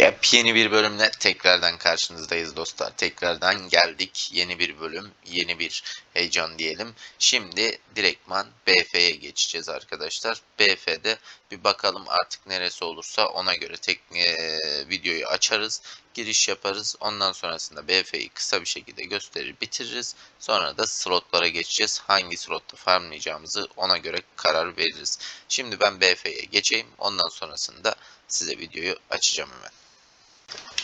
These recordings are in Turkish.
Yepyeni bir bölümle tekrardan karşınızdayız dostlar. Tekrardan geldik. Yeni bir bölüm, yeni bir heyecan diyelim. Şimdi direktman BF'ye geçeceğiz arkadaşlar. BF'de bir bakalım artık neresi olursa ona göre tek eee, videoyu açarız. Giriş yaparız. Ondan sonrasında BF'yi kısa bir şekilde gösterir bitiririz. Sonra da slotlara geçeceğiz. Hangi slotta farmlayacağımızı ona göre karar veririz. Şimdi ben BF'ye geçeyim. Ondan sonrasında size videoyu açacağım hemen.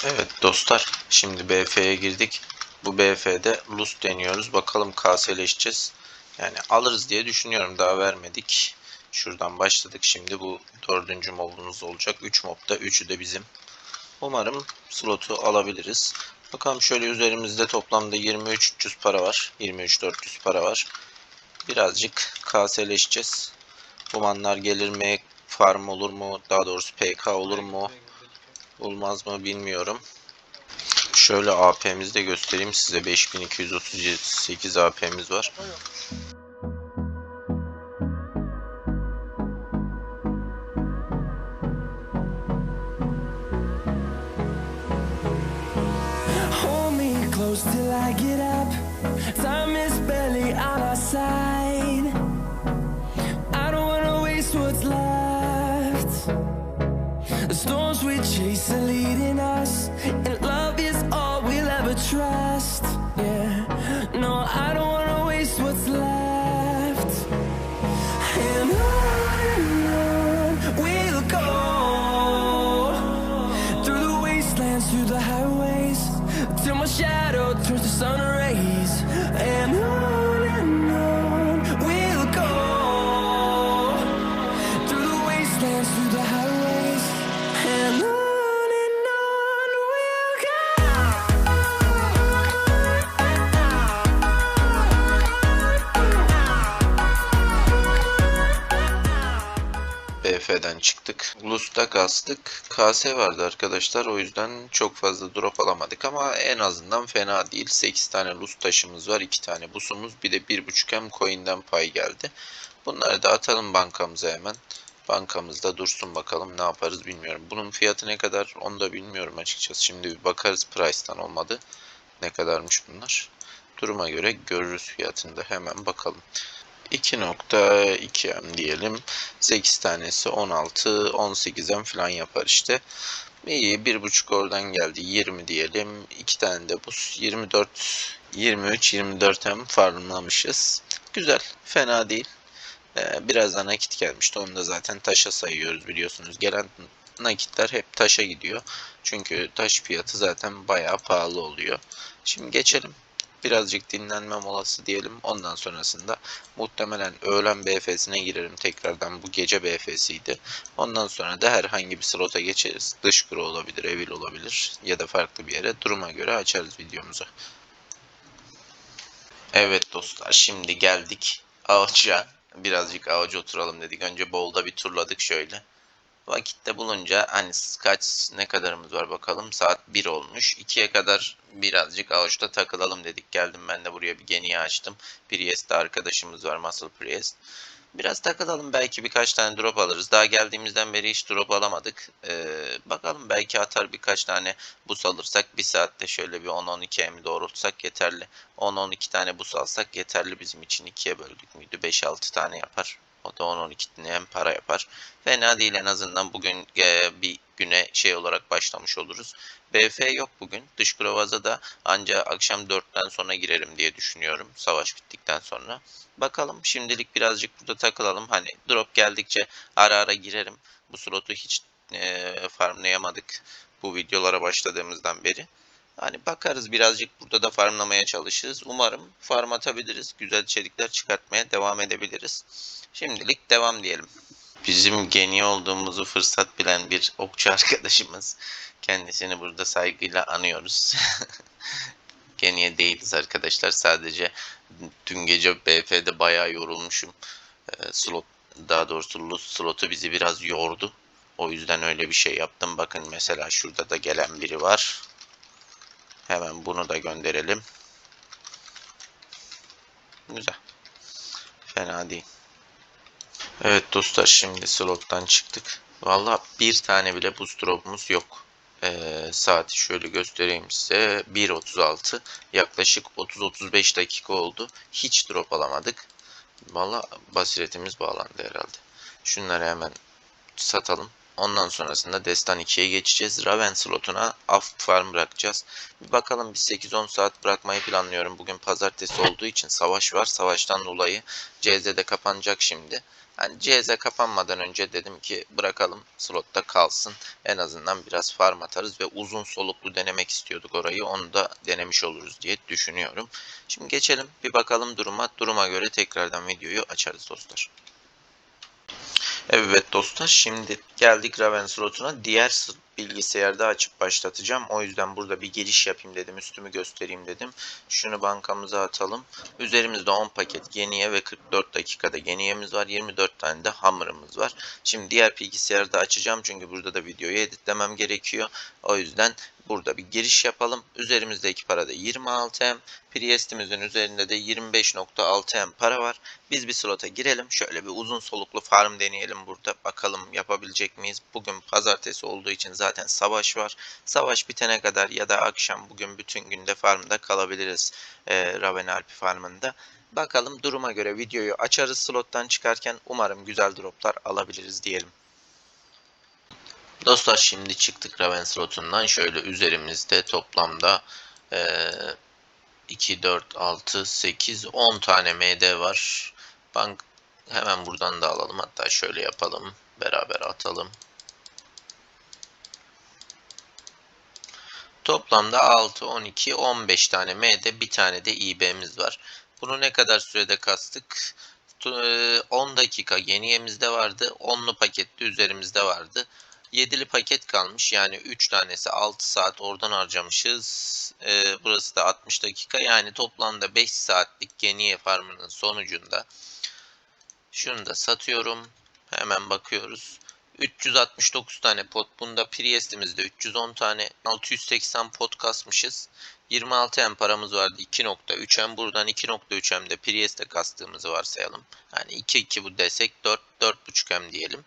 Evet dostlar şimdi BF'ye girdik. Bu BF'de Lust deniyoruz. Bakalım KS'leşeceğiz. Yani alırız diye düşünüyorum. Daha vermedik. Şuradan başladık. Şimdi bu dördüncü mobumuz olacak. 3 mobda 3'ü de bizim. Umarım slotu alabiliriz. Bakalım şöyle üzerimizde toplamda 23.300 para var. 23.400 para var. Birazcık KS'leşeceğiz. Bumanlar gelir mi? Farm olur mu? Daha doğrusu PK olur mu? Olmaz mı bilmiyorum. Şöyle AP'mizi de göstereyim size. 5238 AP'miz var. BF'den çıktık. Lust'a kastık. KS vardı arkadaşlar. O yüzden çok fazla drop alamadık ama en azından fena değil. 8 tane Lust taşımız var. 2 tane busumuz. Bir de 1.5 hem coin'den pay geldi. Bunları da atalım bankamıza hemen. Bankamızda dursun bakalım ne yaparız bilmiyorum. Bunun fiyatı ne kadar onu da bilmiyorum açıkçası. Şimdi bir bakarız price'tan olmadı. Ne kadarmış bunlar. Duruma göre görürüz fiyatını da hemen bakalım. 2.2M diyelim. 8 tanesi 16, 18M falan yapar işte. İyi 1.5 oradan geldi 20 diyelim. 2 tane de buz 24, 23, 24M farmlamışız. Güzel fena değil. Ee, biraz da nakit gelmişti. Onu da zaten taşa sayıyoruz biliyorsunuz. Gelen nakitler hep taşa gidiyor. Çünkü taş fiyatı zaten bayağı pahalı oluyor. Şimdi geçelim birazcık dinlenme molası diyelim. Ondan sonrasında muhtemelen öğlen BF'sine girerim tekrardan. Bu gece BF'siydi. Ondan sonra da herhangi bir slota geçeriz. Dış kuru olabilir, evil olabilir ya da farklı bir yere. Duruma göre açarız videomuzu. Evet dostlar şimdi geldik Ağaç'a. Birazcık Ağaç'a oturalım dedik. Önce Bolda bir turladık şöyle. Vakitte bulunca hani kaç ne kadarımız var bakalım. Saat 1 olmuş. 2'ye kadar birazcık avuçta takılalım dedik. Geldim ben de buraya bir geniye açtım. Priest'te arkadaşımız var Muscle Priest. Biraz takılalım belki birkaç tane drop alırız. Daha geldiğimizden beri hiç drop alamadık. Ee, bakalım belki atar birkaç tane bus alırsak bir saatte şöyle bir 10-12 mi doğrultsak yeterli. 10-12 tane bus alsak yeterli bizim için. 2'ye böldük müydü? 5-6 tane yapar. O da 10-12 tane hem para yapar. Fena değil en azından bugün e, bir güne şey olarak başlamış oluruz. BF yok bugün. Dış Grovaz'a da ancak akşam 4'ten sonra girerim diye düşünüyorum. Savaş bittikten sonra. Bakalım şimdilik birazcık burada takılalım. Hani drop geldikçe ara ara girerim. Bu slotu hiç e, farmlayamadık bu videolara başladığımızdan beri. Hani bakarız birazcık burada da farmlamaya çalışırız. Umarım farm atabiliriz. Güzel içerikler çıkartmaya devam edebiliriz. Şimdilik devam diyelim. Bizim geni olduğumuzu fırsat bilen bir okçu arkadaşımız. Kendisini burada saygıyla anıyoruz. Geniye değiliz arkadaşlar. Sadece dün gece BF'de bayağı yorulmuşum. Ee, slot daha doğrusu loot slotu bizi biraz yordu. O yüzden öyle bir şey yaptım. Bakın mesela şurada da gelen biri var. Hemen bunu da gönderelim. Güzel. Fena değil. Evet dostlar şimdi slottan çıktık. Valla bir tane bile boost drop'umuz yok. Ee, saati şöyle göstereyim size. 1.36 yaklaşık 30-35 dakika oldu. Hiç drop alamadık. Valla basiretimiz bağlandı herhalde. Şunları hemen satalım. Ondan sonrasında Destan 2'ye geçeceğiz. Raven slotuna af farm bırakacağız. Bir bakalım bir 8-10 saat bırakmayı planlıyorum. Bugün pazartesi olduğu için savaş var. Savaştan dolayı CZ'de kapanacak şimdi. Hani CZ kapanmadan önce dedim ki bırakalım slotta kalsın. En azından biraz farm atarız ve uzun soluklu denemek istiyorduk orayı. Onu da denemiş oluruz diye düşünüyorum. Şimdi geçelim bir bakalım duruma. Duruma göre tekrardan videoyu açarız dostlar. Evet dostlar şimdi geldik Raven slotuna. Diğer bilgisayarda açıp başlatacağım. O yüzden burada bir giriş yapayım dedim. Üstümü göstereyim dedim. Şunu bankamıza atalım. Üzerimizde 10 paket geniye ve 44 dakikada geniyemiz var. 24 tane de hammer'ımız var. Şimdi diğer bilgisayarda açacağım. Çünkü burada da videoyu editlemem gerekiyor. O yüzden burada bir giriş yapalım. Üzerimizdeki para da 26M. Priest'imizin üzerinde de 25.6M para var. Biz bir slota girelim. Şöyle bir uzun soluklu farm deneyelim burada. Bakalım yapabilecek miyiz? Bugün pazartesi olduğu için zaten savaş var. Savaş bitene kadar ya da akşam bugün bütün günde farmda kalabiliriz. E, Raven Alpi farmında. Bakalım duruma göre videoyu açarız slottan çıkarken. Umarım güzel droplar alabiliriz diyelim. Dostlar şimdi çıktık Raven slotundan. Şöyle üzerimizde toplamda eee 2, 4, 6, 8, 10 tane MD var. Bank hemen buradan da alalım. Hatta şöyle yapalım. Beraber atalım. Toplamda 6, 12, 15 tane MD, bir tane de IB'miz var. Bunu ne kadar sürede kastık? Tu- eee, 10 dakika yeniyemizde vardı. 10'lu pakette üzerimizde vardı. 7'li paket kalmış. Yani 3 tanesi 6 saat oradan harcamışız. Ee, burası da 60 dakika. Yani toplamda 5 saatlik geniye farmının sonucunda şunu da satıyorum. Hemen bakıyoruz. 369 tane pot. Bunda Priest'imizde 310 tane. 680 pot kasmışız. 26 M paramız vardı. 2.3 M. Buradan 2.3 M'de Priest'e kastığımızı varsayalım. Yani 2 2 bu desek 4 4.5 M diyelim.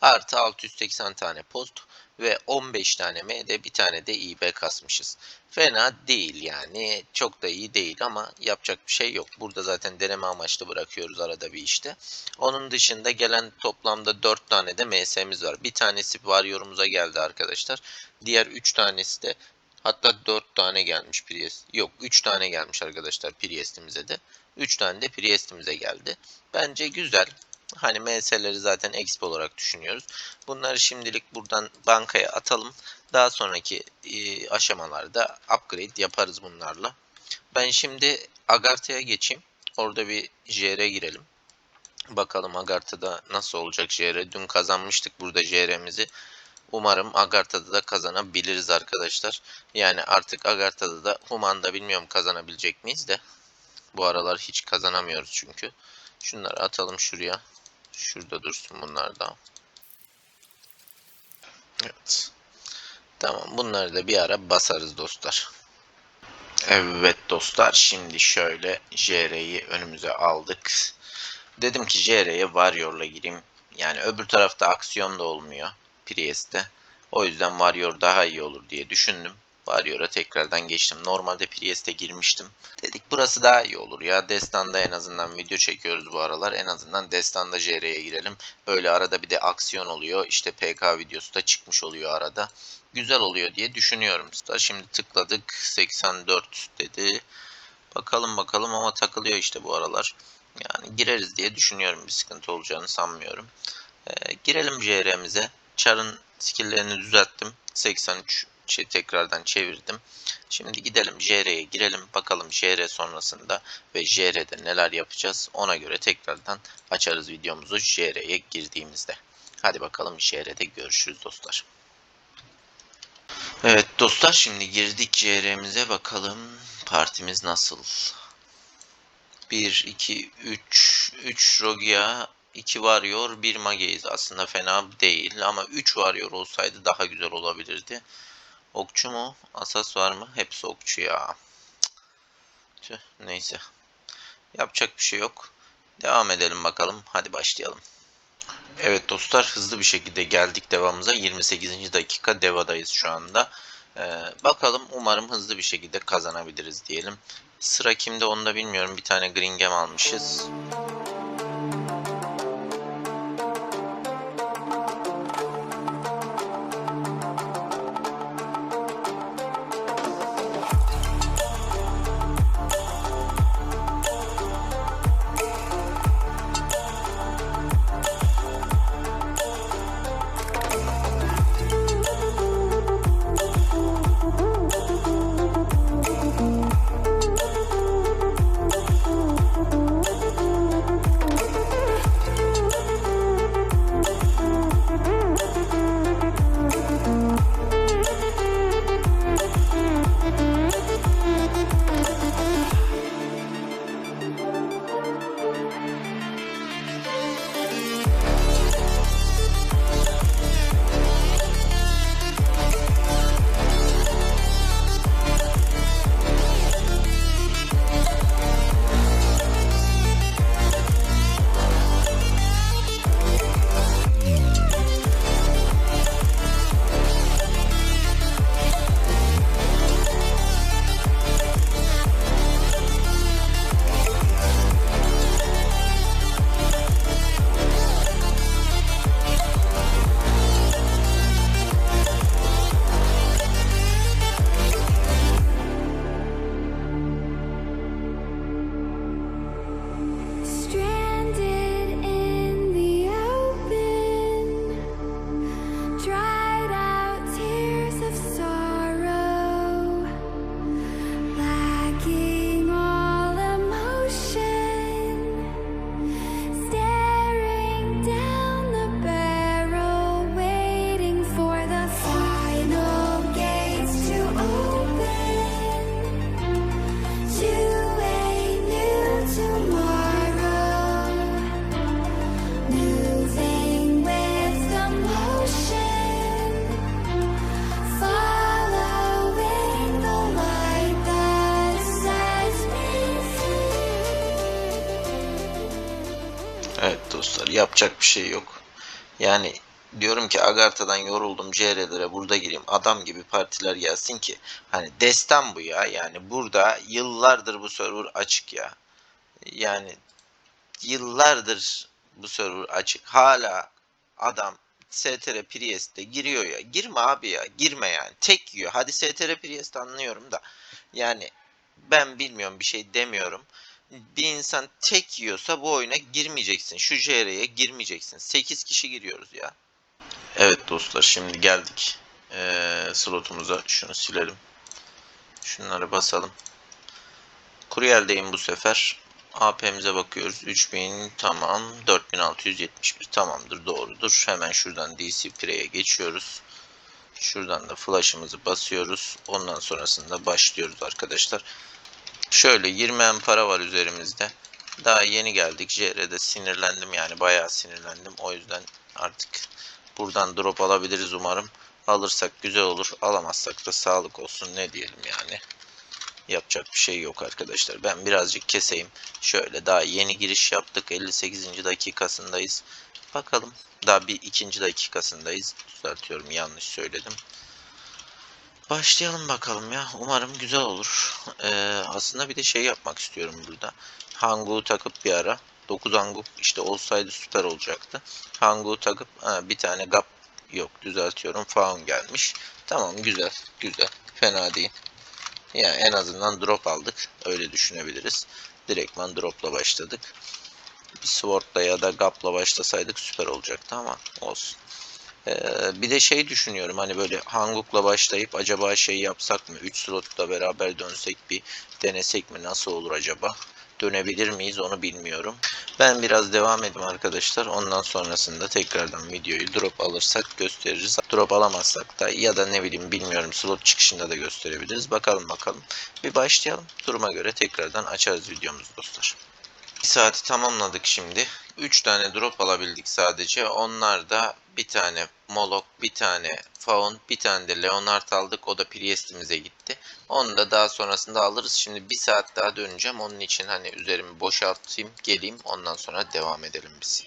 Artı 680 tane post ve 15 tane MD bir tane de IB kasmışız. Fena değil yani. Çok da iyi değil ama yapacak bir şey yok. Burada zaten deneme amaçlı bırakıyoruz arada bir işte. Onun dışında gelen toplamda 4 tane de MS'miz var. Bir tanesi var yorumuza geldi arkadaşlar. Diğer 3 tanesi de hatta 4 tane gelmiş Priest. Yok 3 tane gelmiş arkadaşlar Priest'imize de. 3 tane de Priest'imize geldi. Bence güzel. Hani MS'leri zaten exp olarak düşünüyoruz. Bunları şimdilik buradan bankaya atalım. Daha sonraki e, aşamalarda upgrade yaparız bunlarla. Ben şimdi Agartha'ya geçeyim. Orada bir JR girelim. Bakalım Agartha'da nasıl olacak JR. Dün kazanmıştık burada JR'mizi. Umarım Agartha'da da kazanabiliriz arkadaşlar. Yani artık Agartha'da da Human'da bilmiyorum kazanabilecek miyiz de. Bu aralar hiç kazanamıyoruz çünkü. Şunları atalım şuraya. Şurada dursun bunlar da. Evet. Tamam bunları da bir ara basarız dostlar. Evet dostlar şimdi şöyle JR'yi önümüze aldık. Dedim ki JR'ye Warrior'la gireyim. Yani öbür tarafta aksiyon da olmuyor Priest'te. O yüzden Warrior daha iyi olur diye düşündüm. Warrior'a tekrardan geçtim. Normalde Priest'e girmiştim. Dedik burası daha iyi olur ya. Destan'da en azından video çekiyoruz bu aralar. En azından Destan'da JR'ye girelim. Böyle arada bir de aksiyon oluyor. İşte PK videosu da çıkmış oluyor arada. Güzel oluyor diye düşünüyorum. Şimdi tıkladık. 84 dedi. Bakalım bakalım ama takılıyor işte bu aralar. Yani gireriz diye düşünüyorum. Bir sıkıntı olacağını sanmıyorum. Ee, girelim JR'mize. Char'ın skill'lerini düzelttim. 83 şey tekrardan çevirdim. Şimdi gidelim JR'ye girelim. Bakalım JR sonrasında ve JR'de neler yapacağız. Ona göre tekrardan açarız videomuzu JR'ye girdiğimizde. Hadi bakalım JR'de görüşürüz dostlar. Evet dostlar şimdi girdik JR'mize bakalım partimiz nasıl. 1, 2, 3, 3 Rogia, 2 Warrior, 1 Mage'yiz. Aslında fena değil ama 3 Warrior olsaydı daha güzel olabilirdi. Okçu mu? Asas var mı? Hepsi okçu ya. Tüh, neyse. Yapacak bir şey yok. Devam edelim bakalım. Hadi başlayalım. Evet dostlar hızlı bir şekilde geldik devamıza. 28. dakika devadayız şu anda. Ee, bakalım umarım hızlı bir şekilde kazanabiliriz diyelim. Sıra kimde onu da bilmiyorum. Bir tane green gem almışız. Dostlar yapacak bir şey yok. Yani diyorum ki Agartha'dan yoruldum CR'lere burada gireyim adam gibi partiler gelsin ki hani destan bu ya. Yani burada yıllardır bu server açık ya. Yani yıllardır bu server açık. Hala adam STR Priest'te giriyor ya. Girme abi ya girme yani. Tek yiyor. Hadi STR Priest anlıyorum da. Yani ben bilmiyorum bir şey demiyorum bir insan tek yiyorsa bu oyuna girmeyeceksin. Şu JR'ye girmeyeceksin. 8 kişi giriyoruz ya. Evet dostlar şimdi geldik. Ee, slotumuza şunu silelim. Şunları basalım. Kuryeldeyim bu sefer. AP'mize bakıyoruz. 3000 tamam. 4671 tamamdır doğrudur. Hemen şuradan DC Pre'ye geçiyoruz. Şuradan da flash'ımızı basıyoruz. Ondan sonrasında başlıyoruz arkadaşlar. Şöyle 20 en para var üzerimizde. Daha yeni geldik. JR'de sinirlendim yani bayağı sinirlendim. O yüzden artık buradan drop alabiliriz umarım. Alırsak güzel olur. Alamazsak da sağlık olsun ne diyelim yani. Yapacak bir şey yok arkadaşlar. Ben birazcık keseyim. Şöyle daha yeni giriş yaptık. 58. dakikasındayız. Bakalım. Daha bir ikinci dakikasındayız. Düzeltiyorum yanlış söyledim. Başlayalım bakalım ya. Umarım güzel olur. Ee, aslında bir de şey yapmak istiyorum burada. Hangu takıp bir ara. 9 Hangu işte olsaydı süper olacaktı. Hangu takıp ha, bir tane Gap yok düzeltiyorum. Faun gelmiş. Tamam güzel güzel. Fena değil. Yani en azından drop aldık. Öyle düşünebiliriz. Direktman dropla başladık. Bir Sword'la ya da Gap'la başlasaydık süper olacaktı ama olsun. Ee, bir de şey düşünüyorum hani böyle Hanguk'la başlayıp acaba şey yapsak mı? 3 slotla beraber dönsek bir denesek mi? Nasıl olur acaba? Dönebilir miyiz onu bilmiyorum. Ben biraz devam edeyim arkadaşlar. Ondan sonrasında tekrardan videoyu drop alırsak gösteririz. Drop alamazsak da ya da ne bileyim bilmiyorum slot çıkışında da gösterebiliriz. Bakalım bakalım. Bir başlayalım. Duruma göre tekrardan açarız videomuzu dostlar. Bir saati tamamladık şimdi. 3 tane drop alabildik sadece. Onlar da bir tane Molok, bir tane Faun, bir tane de Leonard aldık. O da Priest'imize gitti. Onu da daha sonrasında alırız. Şimdi bir saat daha döneceğim. Onun için hani üzerimi boşaltayım, geleyim. Ondan sonra devam edelim biz.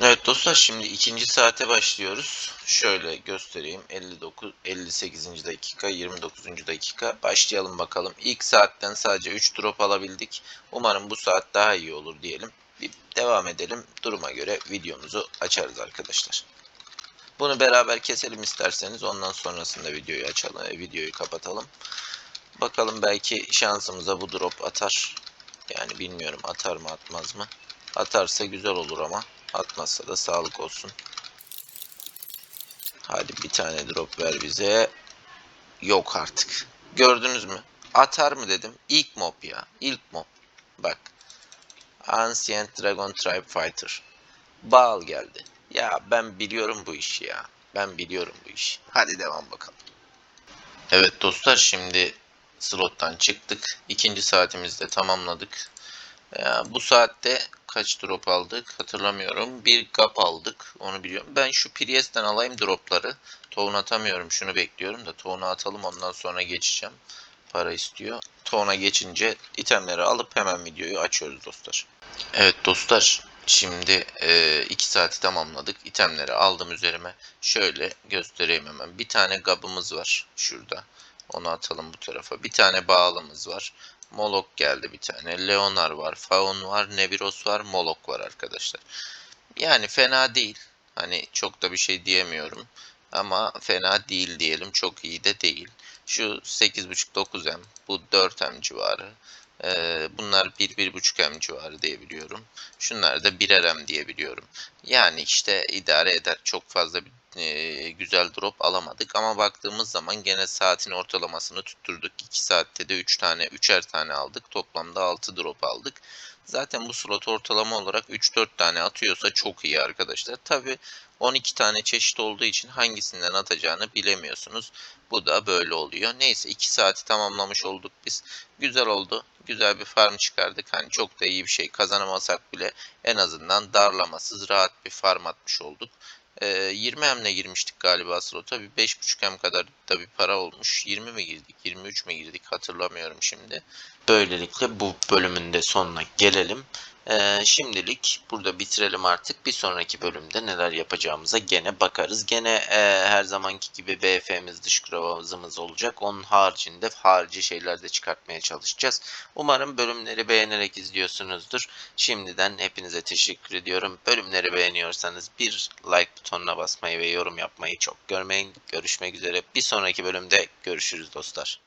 Evet dostlar şimdi ikinci saate başlıyoruz. Şöyle göstereyim. 59 58. dakika 29. dakika başlayalım bakalım. İlk saatten sadece 3 drop alabildik. Umarım bu saat daha iyi olur diyelim. Bir devam edelim. Duruma göre videomuzu açarız arkadaşlar. Bunu beraber keselim isterseniz. Ondan sonrasında videoyu açalım, e, videoyu kapatalım. Bakalım belki şansımıza bu drop atar. Yani bilmiyorum atar mı atmaz mı. Atarsa güzel olur ama atmazsa da sağlık olsun. Hadi bir tane drop ver bize. Yok artık. Gördünüz mü? Atar mı dedim. İlk mob ya. İlk mob. Bak. Ancient Dragon Tribe Fighter. Baal geldi. Ya ben biliyorum bu işi ya. Ben biliyorum bu işi. Hadi devam bakalım. Evet dostlar şimdi slottan çıktık. İkinci saatimizi de tamamladık. Ee, bu saatte kaç drop aldık hatırlamıyorum. Bir gap aldık onu biliyorum. Ben şu Priest'ten alayım dropları. Tohum atamıyorum şunu bekliyorum da tohum'u atalım ondan sonra geçeceğim. Para istiyor. Tohum'a geçince itemleri alıp hemen videoyu açıyoruz dostlar. Evet dostlar şimdi 2 saati tamamladık. İtemleri aldım üzerime. Şöyle göstereyim hemen. Bir tane gabımız var şurada. Onu atalım bu tarafa. Bir tane bağlımız var. Molok geldi bir tane. Leonar var. Faun var. Nebiros var. Molok var arkadaşlar. Yani fena değil. Hani çok da bir şey diyemiyorum. Ama fena değil diyelim. Çok iyi de değil. Şu 8.5-9M. Bu 4M civarı. Ee, bunlar 1-1.5M civarı diyebiliyorum. Şunlar da 1'er M diyebiliyorum. Yani işte idare eder. Çok fazla bir e, güzel drop alamadık ama baktığımız zaman gene saatin ortalamasını tutturduk. 2 saatte de 3 tane 3'er tane aldık. Toplamda 6 drop aldık. Zaten bu slot ortalama olarak 3-4 tane atıyorsa çok iyi arkadaşlar. Tabi 12 tane çeşit olduğu için hangisinden atacağını bilemiyorsunuz. Bu da böyle oluyor. Neyse 2 saati tamamlamış olduk biz. Güzel oldu. Güzel bir farm çıkardık. Hani çok da iyi bir şey kazanamasak bile en azından darlamasız rahat bir farm atmış olduk. Ee, 20 M'le girmiştik galiba slota. Bir 5.5 M kadar da bir para olmuş. 20 mi girdik? 23 mi girdik? Hatırlamıyorum şimdi. Böylelikle bu bölümün de sonuna gelelim. Ee, şimdilik burada bitirelim artık. Bir sonraki bölümde neler yapacağımıza gene bakarız. Gene e, her zamanki gibi BF'miz dış kılavuzumuz olacak. Onun haricinde harici şeyler de çıkartmaya çalışacağız. Umarım bölümleri beğenerek izliyorsunuzdur. Şimdiden hepinize teşekkür ediyorum. Bölümleri beğeniyorsanız bir like butonuna basmayı ve yorum yapmayı çok görmeyin. Görüşmek üzere. Bir sonraki bölümde görüşürüz dostlar.